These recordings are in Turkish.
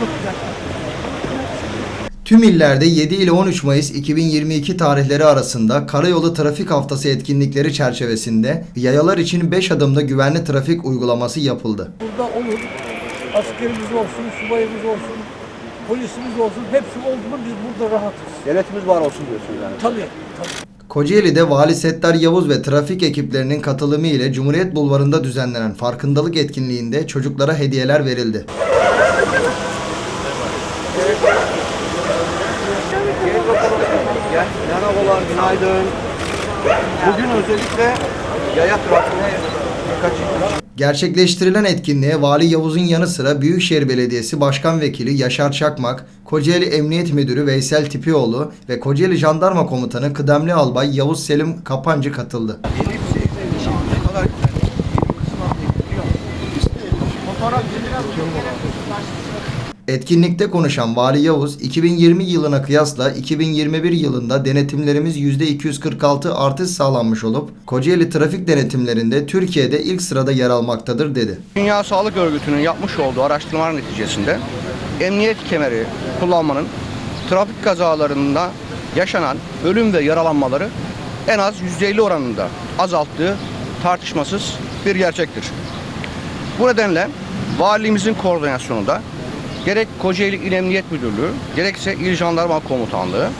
çok güzel. Tüm illerde 7 ile 13 Mayıs 2022 tarihleri arasında Karayolu Trafik Haftası etkinlikleri çerçevesinde yayalar için 5 adımda güvenli trafik uygulaması yapıldı. Burada olur. Askerimiz olsun, subayımız olsun, polisimiz olsun. Hepsi oldu mu biz burada rahatız. Devletimiz var olsun diyorsunuz yani. Tabii. tabii. Kocaeli'de Vali Settar Yavuz ve trafik ekiplerinin katılımı ile Cumhuriyet Bulvarı'nda düzenlenen farkındalık etkinliğinde çocuklara hediyeler verildi. Merhabalar, günaydın. Bugün özellikle yaya trafiğine dikkat Gerçekleştirilen etkinliğe Vali Yavuz'un yanı sıra Büyükşehir Belediyesi Başkan Vekili Yaşar Çakmak, Kocaeli Emniyet Müdürü Veysel Tipioğlu ve Kocaeli Jandarma Komutanı Kıdemli Albay Yavuz Selim Kapancı katıldı. Ne kadar güzel. Fotoğraf Etkinlikte konuşan Vali Yavuz, 2020 yılına kıyasla 2021 yılında denetimlerimiz %246 artış sağlanmış olup Kocaeli trafik denetimlerinde Türkiye'de ilk sırada yer almaktadır dedi. Dünya Sağlık Örgütü'nün yapmış olduğu araştırmalar neticesinde emniyet kemeri kullanmanın trafik kazalarında yaşanan ölüm ve yaralanmaları en az %50 oranında azalttığı tartışmasız bir gerçektir. Bu nedenle valimizin koordinasyonunda gerek Kocaeli İl Emniyet Müdürlüğü gerekse İl Jandarma Komutanlığı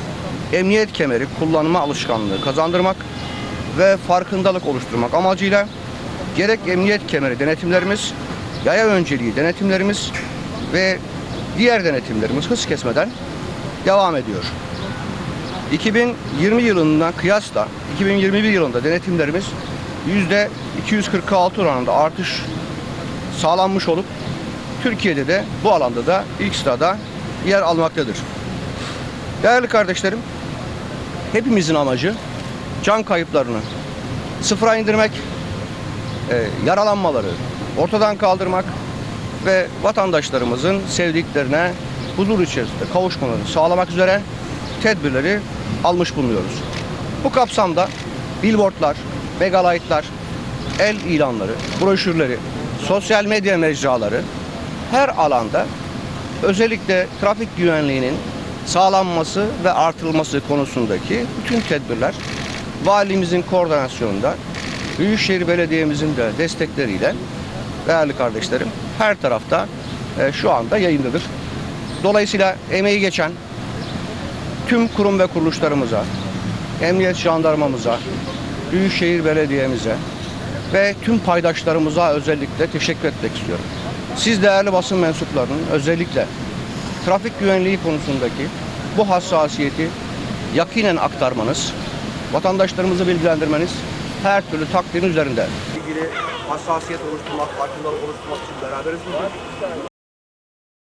emniyet kemeri kullanma alışkanlığı kazandırmak ve farkındalık oluşturmak amacıyla gerek emniyet kemeri denetimlerimiz, yaya önceliği denetimlerimiz ve diğer denetimlerimiz hız kesmeden devam ediyor. 2020 yılından kıyasla 2021 yılında denetimlerimiz %246 oranında artış sağlanmış olup Türkiye'de de bu alanda da ilk sırada yer almaktadır. Değerli kardeşlerim, hepimizin amacı can kayıplarını sıfıra indirmek, e, yaralanmaları ortadan kaldırmak ve vatandaşlarımızın sevdiklerine huzur içerisinde kavuşmalarını sağlamak üzere tedbirleri almış bulunuyoruz. Bu kapsamda billboardlar, megalightlar, el ilanları, broşürleri, sosyal medya mecraları her alanda özellikle trafik güvenliğinin sağlanması ve artırılması konusundaki bütün tedbirler valimizin koordinasyonunda Büyükşehir Belediye'mizin de destekleriyle değerli kardeşlerim her tarafta e, şu anda yayındadır. Dolayısıyla emeği geçen tüm kurum ve kuruluşlarımıza, emniyet jandarmamıza, Büyükşehir Belediye'mize ve tüm paydaşlarımıza özellikle teşekkür etmek istiyorum. Siz değerli basın mensuplarının özellikle trafik güvenliği konusundaki bu hassasiyeti yakinen aktarmanız, vatandaşlarımızı bilgilendirmeniz her türlü takdirin üzerinde. ilgili hassasiyet oluşturmak, farkındalık oluşturmak için beraberiz bugün.